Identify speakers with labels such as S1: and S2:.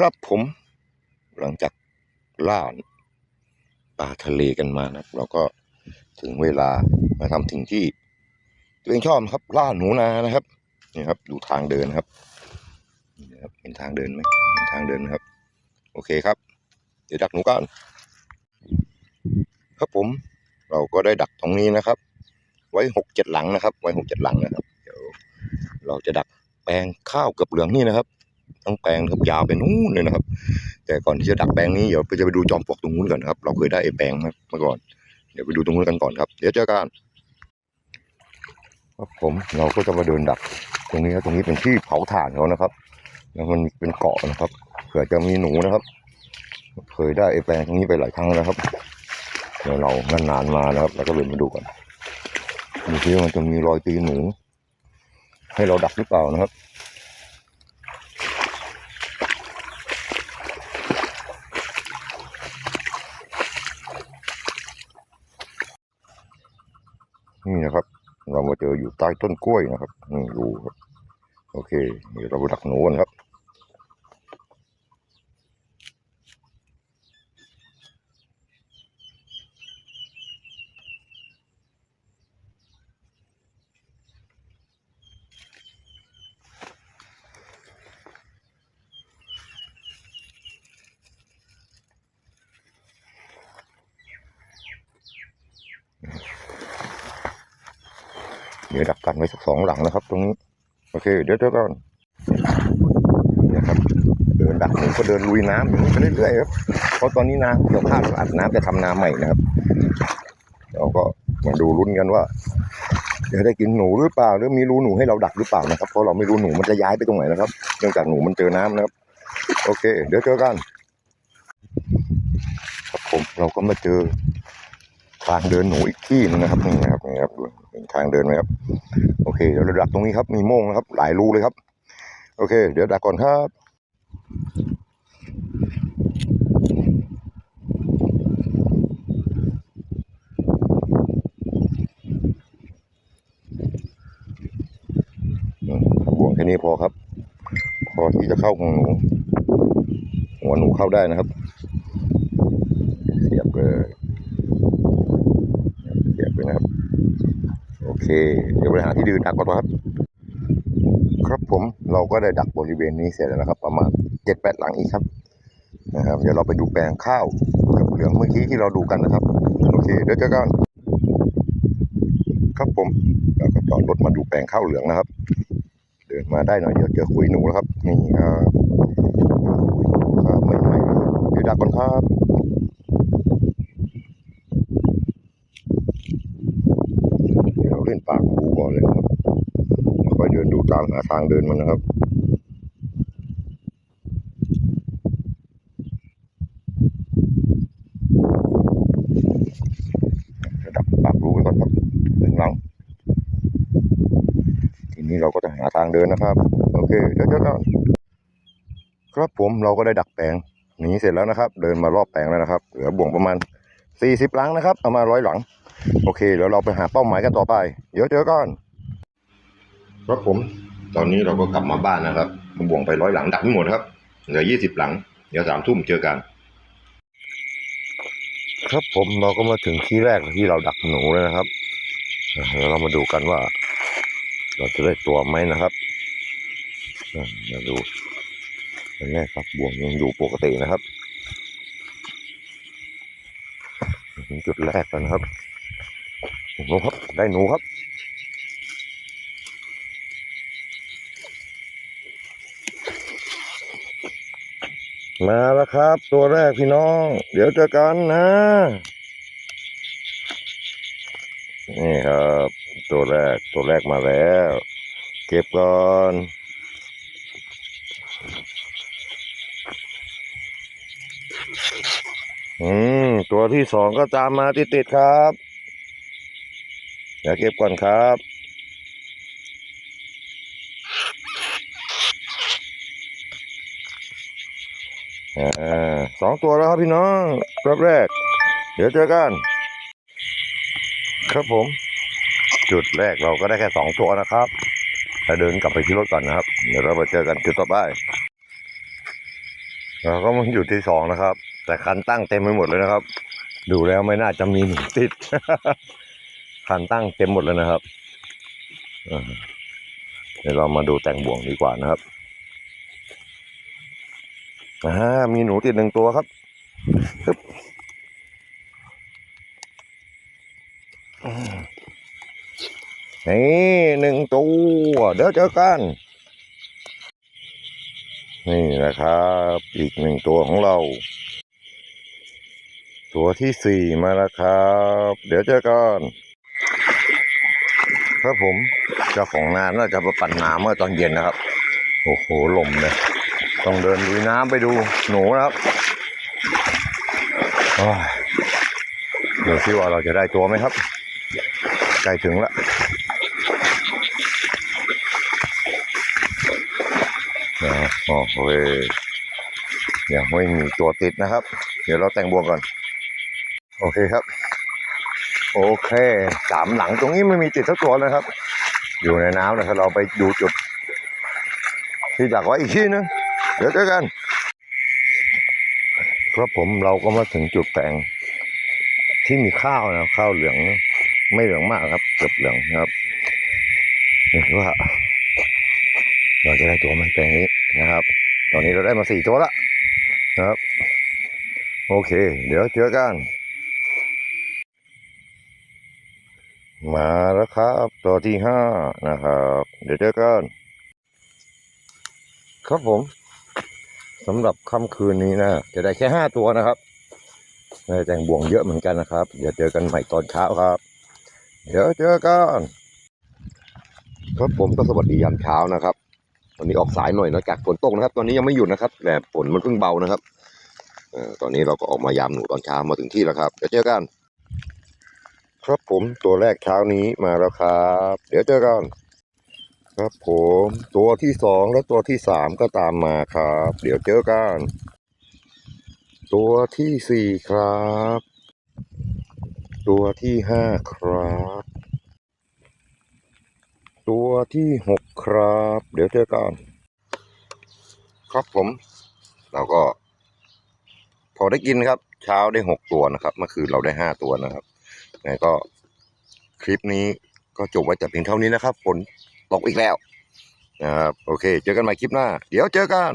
S1: ครับผมหลังจากล่าปลาทะเลกันมานะครับเราก็ถึงเวลามาทำสิ่งที่ตัวเองชอบครับ ล่าหนูนานะครับนี่ครับ ดูทางเดินครับนี่นะครับ เห็นทางเดินไหมเห็นทางเดินนะครับ โอเคครับ เดี๋ยวดักหนูกันครับผม เราก็ได้ดักตรงนี้นะครับ ไว้หกเจ็ดหลังนะครับ ไว้หกเจ็ดหลังนะครับ เดี๋ยว เราจะดักแปลงข้าวเกับเหลืองนี่นะครับ ทั้งแปลงครับยาวไปนู่นเลยนะครับ แต่ก่อนที่จะดักแปลงนี้เดี๋ยวจะไปดูจอมปลวกตรงนู้นก่อนครับ เราเคยได้ไอ้แปลงมาเมื่อก่อน เดี๋ยวไปดูตรงนู้นกันก่อนครับ เดี๋ยวเจอกันครับผมเราก็จะมาเดินดัก ตรงนี้ครับตรงนี้เป็นที่เผาถ่านเขานะครับ แล้วมันเป็นเกาะนะครับเผื่อจะมีหนูนะครับ เคยได้ไอ้แปลงตรงนี้ไปหลายครั้งแล้วครับเดี๋ยวเรานานๆมานะครับแล้วก็เลยมาดูกันดูที่มันจะมีรอยตีหนู ให้เราดักหรือเปล่านะครับ นี่นะครับ เรามาเจออยู่ ใต้ต้นกล้วยนะครับนี่ดูครับ โอเคเดี๋ยวเราไปดักหนูกันครับ เดี๋ยวดักกันไว้สักสองหลังนะครับ ตรงนี้ โอเค เดี๋ยวเจอกันเนี่ยครับเดินดักหนูก็เดินลุยน้ำอย่างนี้ไปเรื่อยๆครับเพราะตอนนี้น้ำเดี๋ยวพลาดอัดน้ำจะทำน้ำใหม่นะครับเราก็มาดูลุ้นกันว่าจะได้กินหนูหรือเปล่าหรือมีรูหนูให้เราดักหรือเปล่านะครับเพราะเราไม่รู้หนูมันจะย้ายไปตรงไหนนะครับ เนื่องจากหนูมันเจอน้ำนะครับ โอเค เดี๋ยวเจอกันครับผมเราก็มาเจอทางเดินหนูอีกที่หนึงนะครับนี่นะครับนี่ครับ เห็นทางเดินไหมครับ โอเคเดี๋ยวเราดักตรงนี้ครับ มีโม่งนะครับ หลายรูเลยครับ โอเค เดี๋ยวดักก่อนครับห่วงแค่นี้พอครับ พอที่จะเข้าของหนู หัวหนูเข้าได้นะครับ เสียบเลย เสียบเลยนะครับ โอ เคเดี๋ยวไปหาที่ดืนดักก่อนครับครับผมเราก็ได้ดักบริเวณนี้เสร็จแล้วนะครับ ประมาณเจ็ดแปดหลังอีกครับนะครับเดี๋ยวเราไปดูแปลงข้าวกับเหลืองเมื่อกี้ที่เราดูกันนะครับ โอเคเดี๋ยวเจอกันครับผมเราก็จอดรถมาดูแปลงข้าวเหลืองนะครับ เดินมาได้หน่อยเดี๋ยวเจอคุยหนูแล้วครับนี่ครับครับไม่ไม่เดี๋ยวดักก่อนครับเดี๋ยวเราเล่น ปากหูก่อนเลยครับแล้วค่อยเดินดูตามหาทางเดินมันนะครับดับปากรูไว้ก่อนครับหนึ่งหลังทีนี้เราก็จะหาทางเดินนะครับ โอเคเดี๋ยวเจอกันครับผมเราก็ได้ดักแปลงนี้เสร็จแล้วนะครับ เดินมารอบแปลงแล้วนะครับ เหลือบ่วงประมาณสี่สิบหลังนะครับ เอามาร้อยหลัง โอเคเดี๋ยวเราไปหาเป้าหมายกันต่อไป เดี๋ยวเจอกันครับผม ตอนนี้เราก็กลับมาบ้านนะครับบ่วงไปร้อยหลังดักไม่หมดครับ เหลือยี่สิบหลัง เดี๋ยวสามทุ่มเจอกัน ครับผมเราก็มาถึงที่แรกที่เราดักหนูแล้วนะครับอะเดี๋ยวเรามาดูกันว่า เราจะได้ตัวไหมนะครับอะมาดูอันแรกครับบ่วงยังอยู่ปกตินะครับถึงจุดแรกแล้วนะครับ หนูครับ ได้หนูครับ มาแล้วครับ ตัวแรกพี่น้อง เดี๋ยวเจอกันนะ นี่ครับ ตัวแรกตัวแรกมาแล้ว เก็บก่อนอืม ตัวที่สองก็ตามมาติดๆครับ ดี๋ยวเก็บก่อนครับอ่าสองตัวแล้วครับพี่น้องรอบแรก เดี๋ยวเจอกัน ครับผม จุดแรกเราก็ได้แค่สองตัวนะครับถ้าเดินกลับไปที่รถก่อนนะครับ เดี๋ยวเราไปเจอกันจุดต่อไปเราก็มันอยู่ที่สองนะครับ แต่คันตั้งเต็มไปหมดเลยนะครับ ดูแล้วไม่น่าจะมีหนูติด คันตั้งเต็มหมดเลยนะครับเดี๋ยวเรามาดูแต่งบ่วงดีกว่านะครับอ่ามีหนูติดหนึ่งตัวครับฮึบนี่หนึ่งตัวเดี๋ยวเจอกัน นี่นะครับ อีกหนึ่งตัวของเรา ตัวที่สี่มาแล้วครับ เดี๋ยวเจอกัน ครับผมเจ้าของงานน่าจะมาปั่นน้ำเมื่อตอนเย็นนะครับ โอ้โหลมเลยต้องเดินลุยน้ำไปดูหนูนะครับโอ้ยเดี๋ยวซิว่าเราจะได้ตัวไหมครับใกล้ถึงละนะโอ้โหยังไม่มีตัวติดนะครับ เดี๋ยวเราแต่งบวงก่อน โอเคครับ โอเคสามหลังตรงนี้ไม่มีติดสักตัวเลยครับ อยู่ในน้ำนะครับเราไปดูจุด ที่ดักไว้อีกที่นึงเดี๋ยวเจอกันครับผมเราก็มาถึงจุดแปลงที่มีข้าวนะข้าวเหลืองไม่เหลืองมากครับเกือบเหลืองนะครับนี่คือว่า เราจะได้ตัวไหมแปลงนี้นะครับ ตอนนี้เราได้มาสี่ตัวละนะครับ โอเค เดี๋ยวเจอกัน มาแล้วครับ ตัวที่ห้านะครับ เดี๋ยวเจอกันครับผมสำหรับค่ำคืนนี้นะจะได้แค่ห้าตัวนะครับแต่งบ่วงเยอะเหมือนกันนะครับ เดี๋ยวเจอกันใหม่ตอนเช้าครับ เดี๋ยวเจอกันครับผมก็สวัสดียามเช้านะครับตอนนี้ออกสายหน่อยนะจากฝนตกนะครับ ตอนนี้ยังไม่หยุดนะครับ แต่ฝนมันเพิ่งเบานะครับอตอนนี้เราก็ออกมายามหนูตอนเช้ามาถึงที่แล้วครับเดี๋ยวเจอกัน ครับผมตัวแรกเช้านี้มาแล้วครับ เดี๋ยวเจอกัน ครับผมตัวที่สองและตัวที่สามก็ตามมาครับ เดี๋ยวเจอกัน ตัวที่สี่ครับ ตัวที่ห้าครับ ตัวที่หกครับ เดี๋ยวเจอกัน ครับผมเราก็ พอได้กินครับ เช้าได้หกตัวนะครับเมื่อคืนเราได้ห้าตัวนะครับ นะก็คลิปนี้ก็จบไว้แต่เพียงเท่านี้นะครับฝนตกอีกแล้วนะครับโอเค เจอกันใหม่คลิปหน้า เดี๋ยวเจอกัน